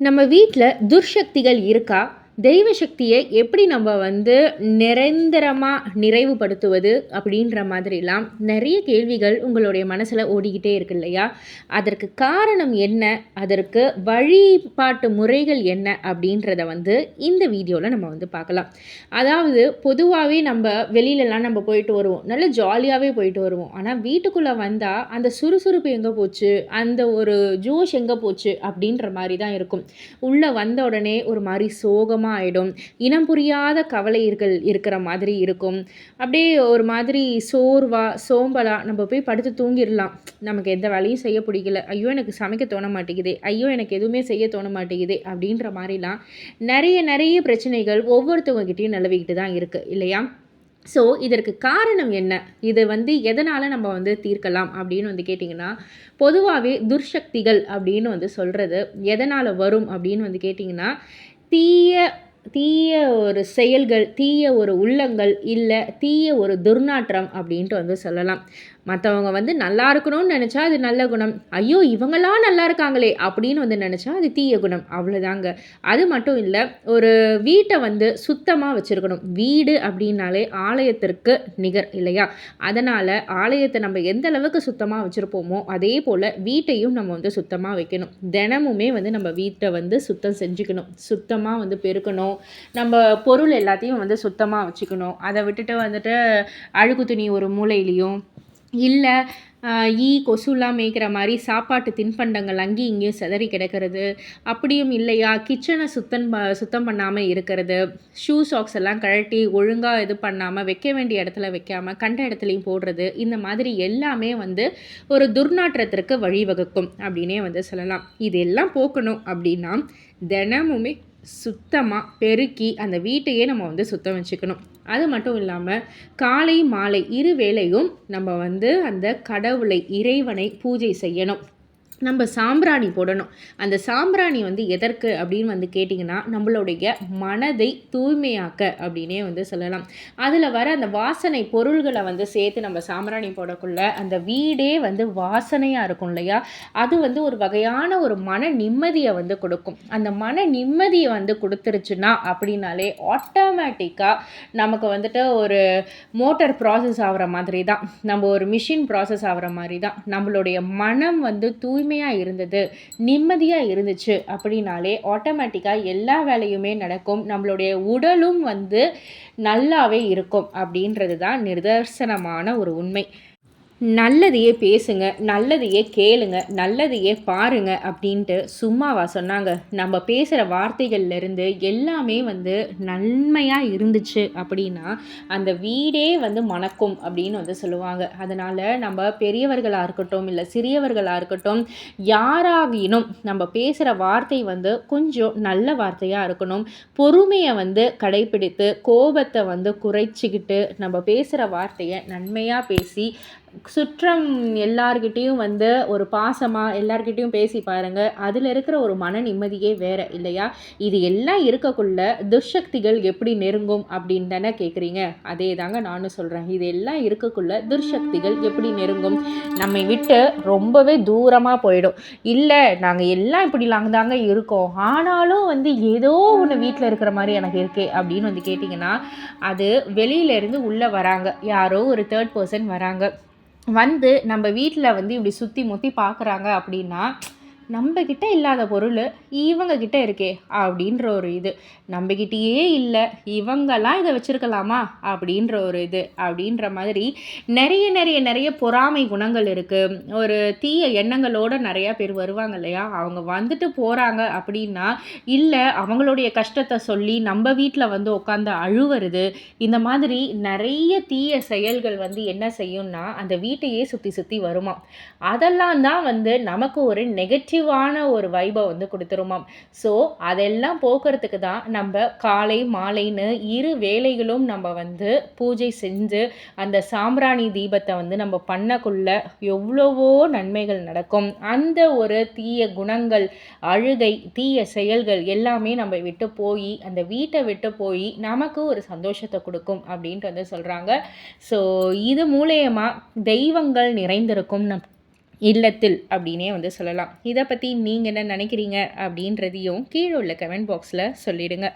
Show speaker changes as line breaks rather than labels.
நம்ம வீட்டில் துர்சக்திகள் இருக்கா? தெய்வ சக்தியை எப்படி நம்ம வந்து நிரந்தரமாக நிறைவுபடுத்துவது அப்படின்ற மாதிரிலாம் நிறைய கேள்விகள் உங்களுடைய மனசில் ஓடிக்கிட்டே இருக்கு இல்லையா? அதற்கு காரணம் என்ன? அதற்கு வழிபாட்டு முறைகள் என்ன? அப்படின்றத வந்து இந்த வீடியோவில் நம்ம வந்து பார்க்கலாம். அதாவது பொதுவாகவே நம்ம வெளியிலலாம் நம்ம போயிட்டு வருவோம். நல்ல ஜாலியாகவே போயிட்டு வருவோம். ஆனால் வீட்டுக்குள்ளே வந்தால் அந்த சுறுசுறுப்பு எங்கே போச்சு? அந்த ஒரு ஜோஷ் எங்கே போச்சு? அப்படின்ற மாதிரி தான் இருக்கும். உள்ளே வந்த உடனே ஒரு மாதிரி சோகமாக ஆகிடும் இனம் புரியாத கவலைகள் இருக்கிற மாதிரி இருக்கும். அப்படியே ஒரு மாதிரி சோர்வாக சோம்பலாக நம்ம போய் படுத்து தூங்கிடலாம். நமக்கு எந்த வேலையும் செய்ய பிடிக்கல. ஐயோ எனக்கு சமைக்க தோண மாட்டேங்குது. ஐயோ எனக்கு எதுவுமே செய்ய தோண மாட்டேங்குது அப்படின்ற மாதிரிலாம் நிறைய நிறைய பிரச்சனைகள் ஒவ்வொருத்தவங்ககிட்டையும் நிலவிக்கிட்டு தான் இருக்குது இல்லையா? ஸோ இதற்கு காரணம் என்ன? இது வந்து எதனால் நம்ம வந்து தீர்க்கலாம் அப்படின்னு வந்து கேட்டிங்கன்னா பொதுவாகவே துர்சக்திகள் அப்படின்னு வந்து சொல்கிறது எதனால் வரும் அப்படின்னு வந்து கேட்டிங்கன்னா தீய தீய ஒரு செயல்கள் தீய ஒரு உள்ளங்கள் இல்லை தீய ஒரு துர்நாற்றம் அப்படின்ட்டு வந்து சொல்லலாம். மற்றவங்க வந்து நல்லா இருக்கணும்னு நினச்சா அது நல்ல குணம். ஐயோ இவங்களாம் நல்லா இருக்காங்களே அப்படின்னு வந்து நினச்சா அது தீய குணம். அவ்வளோதாங்க அது மட்டும் இல்லை ஒரு வீட்டை வந்து சுத்தமாக வச்சுருக்கணும். வீடு அப்படின்னாலே ஆலயத்திற்கு நிகர் இல்லையா? அதனால் ஆலயத்தை நம்ம எந்த அளவுக்கு சுத்தமாக வச்சுருப்போமோ அதே போல் வீட்டையும் நம்ம வந்து சுத்தமாக வைக்கணும். தினமுமே வந்து நம்ம வீட்டை வந்து சுத்தம் செஞ்சுக்கணும். சுத்தமாக வந்து பெருக்கணும். நம்ம பொருள் எல்லாத்தையும் வந்து சுத்தமாக வச்சுக்கணும். அதை விட்டுட்டு வந்துட்டு அழுக்கு துணி ஒரு மூலையிலையும் இல்லை ஈ கொசுலாம் மேய்க்கிற மாதிரி சாப்பாட்டு தின்பண்டங்கள் அங்கேயும் இங்கேயும் சிதறி கிடக்கிறது. அப்படியும் இல்லையா? கிச்சனை சுத்தம் ப சுத்தம் பண்ணாமல் இருக்கிறது. ஷூ சாக்ஸ் எல்லாம் கழட்டி ஒழுங்காக இது பண்ணாமல் வைக்க வேண்டிய இடத்துல வைக்காமல் கண்ட இடத்துலையும் போடுறது. இந்த மாதிரி எல்லாமே வந்து ஒரு துர்நாற்றத்திற்கு வழிவகுக்கும் அப்படின்னே வந்து சொல்லலாம். இதெல்லாம் போக்கணும் அப்படின்னா தினமுமே சுத்தமாக பெருக்கி அந்த வீட்டையே நம்ம வந்து சுத்தம் வச்சுக்கணும். அது மட்டும் இல்லாமல் காலை மாலை இரு வேளையும் நம்ம வந்து அந்த கடவுளை இறைவனை பூஜை செய்யணும். நம்ம சாம்பிராணி போடணும். அந்த சாம்பிராணி வந்து எதற்கு அப்படின்னு வந்து கேட்டிங்கன்னா நம்மளுடைய மனதை தூய்மையாக்க அப்படின்னே வந்து சொல்லலாம். அதில் வர அந்த வாசனை பொருள்களை வந்து சேர்த்து நம்ம சாம்பிராணி போடக்குள்ள அந்த வீடே வந்து வாசனையாக இருக்கும் இல்லையா? அது வந்து ஒரு வகையான ஒரு மன நிம்மதியை வந்து கொடுக்கும். அந்த மன நிம்மதியை வந்து கொடுத்துருச்சுன்னா அப்படின்னாலே ஆட்டோமேட்டிக்காக நமக்கு வந்துட்டு ஒரு மோட்டர் ப்ராசஸ் ஆகிற மாதிரி தான் நம்ம ஒரு மிஷின் ப்ராசஸ் ஆகிற மாதிரி தான் நம்மளுடைய மனம் வந்து தூய்மை தூய்மையாக இருந்தது நிம்மதியாக இருந்துச்சு அப்படின்னாலே ஆட்டோமேட்டிக்காக எல்லா வேலையுமே நடக்கும். நம்மளுடைய உடலும் வந்து நல்லாவே இருக்கும் அப்படின்றது தான் நிதர்சனமான ஒரு உண்மை. நல்லதையே பேசுங்க நல்லதையே கேளுங்க நல்லதையே பாருங்க அப்படின்ட்டு சும்மாவா சொன்னாங்க. நம்ம பேசுகிற வார்த்தைகள்லேருந்து எல்லாமே வந்து நன்மையாக இருந்துச்சு அப்படின்னா அந்த வீடே வந்து மணக்கும் அப்படின்னு வந்து சொல்லுவாங்க. அதனால் நம்ம பெரியவர்களாக இருக்கட்டும் இல்லை சிறியவர்களாக இருக்கட்டும் யாராகினும் நம்ம பேசுகிற வார்த்தை வந்து கொஞ்சம் நல்ல வார்த்தையாக இருக்கணும். பொறுமையை வந்து கடைப்பிடித்து கோபத்தை வந்து குறைச்சிக்கிட்டு நம்ம பேசுகிற வார்த்தையை நன்மையாக பேசி சுற்றம் எல்லார்கிட்டேயும் வந்து ஒரு பாசமாக எல்லார்கிட்டேயும் பேசி பாருங்கள் அதில் இருக்கிற ஒரு மன நிம்மதியே வேறு இல்லையா? இது எல்லாம் இருக்கக்குள்ள துர்சக்திகள் எப்படி நெருங்கும் அப்படின்னு தானே கேட்குறீங்க அதே தாங்க நானும் சொல்கிறேன் இது எல்லாம் இருக்கக்குள்ள துர்சக்திகள் எப்படி நெருங்கும்? நம்மை விட்டு ரொம்பவே தூரமாக போயிடும். இல்லை நாங்கள் எல்லாம் இப்படிலாம் தாங்க இருக்கோம். ஆனாலும் வந்து ஏதோ ஒன்று வீட்டில் இருக்கிற மாதிரி எனக்கு இருக்கே அப்படின்னு வந்து கேட்டிங்கன்னா அது வெளியிலேருந்து உள்ளே வராங்க. யாரோ ஒரு தேர்ட் பர்சன் வராங்க. வந்து நம்ம வீட்டில் வந்து இப்படி சுற்றி முற்றி பார்க்குறாங்க அப்படின்னா நம்மக்கிட்ட இல்லாத பொருள் இவங்கக்கிட்ட இருக்கே அப்படின்ற ஒரு இது. நம்மக்கிட்டேயே இல்லை இவங்கெல்லாம் இதை வச்சுருக்கலாமா அப்படின்ற ஒரு இது. அப்படின்ற மாதிரி நிறைய நிறைய நிறைய பொறாமை குணங்கள் இருக்குது ஒரு தீய எண்ணங்களோடு நிறையா பேர் வருவாங்க இல்லையா? அவங்க வந்துட்டு போகிறாங்க அப்படின்னா இல்லை அவங்களுடைய கஷ்டத்தை சொல்லி நம்ம வீட்டில் வந்து உட்காந்து அழுவுறது இந்த மாதிரி நிறைய தீய செயல்கள் வந்து என்ன செய்யும்னா அந்த வீட்டையே சுற்றி சுற்றி வருமா அதெல்லாம் தான் வந்து நமக்கு ஒரு நெகட்டிவ் நெகட்டிவான ஒரு வைபை வந்து கொடுத்துருமாம். ஸோ அதெல்லாம் போக்குறதுக்கு தான் நம்ம காலை மாலைன்னு இரு வேலைகளும் நம்ம வந்து பூஜை செஞ்சு அந்த சாம்பிராணி தீபத்தை வந்து நம்ம பண்ணக்குள்ள எவ்வளவோ நன்மைகள் நடக்கும். அந்த ஒரு தீய குணங்கள் அழுகை தீய செயல்கள் எல்லாமே நம்ம விட்டு போய் அந்த வீட்டை விட்டு போய் நமக்கு ஒரு சந்தோஷத்தை கொடுக்கும் அப்படின்ட்டு வந்து சொல்கிறாங்க ஸோ இது மூலயமா தெய்வங்கள் நிறைந்திருக்கும் நம் இல்லத்தில் அப்படின்னே வந்து சொல்லலாம். இதை பற்றி நீங்கள் என்ன நினைக்கிறீங்க அப்படின்றதையும் கீழே உள்ள கமெண்ட் பாக்ஸில் சொல்லிடுங்க.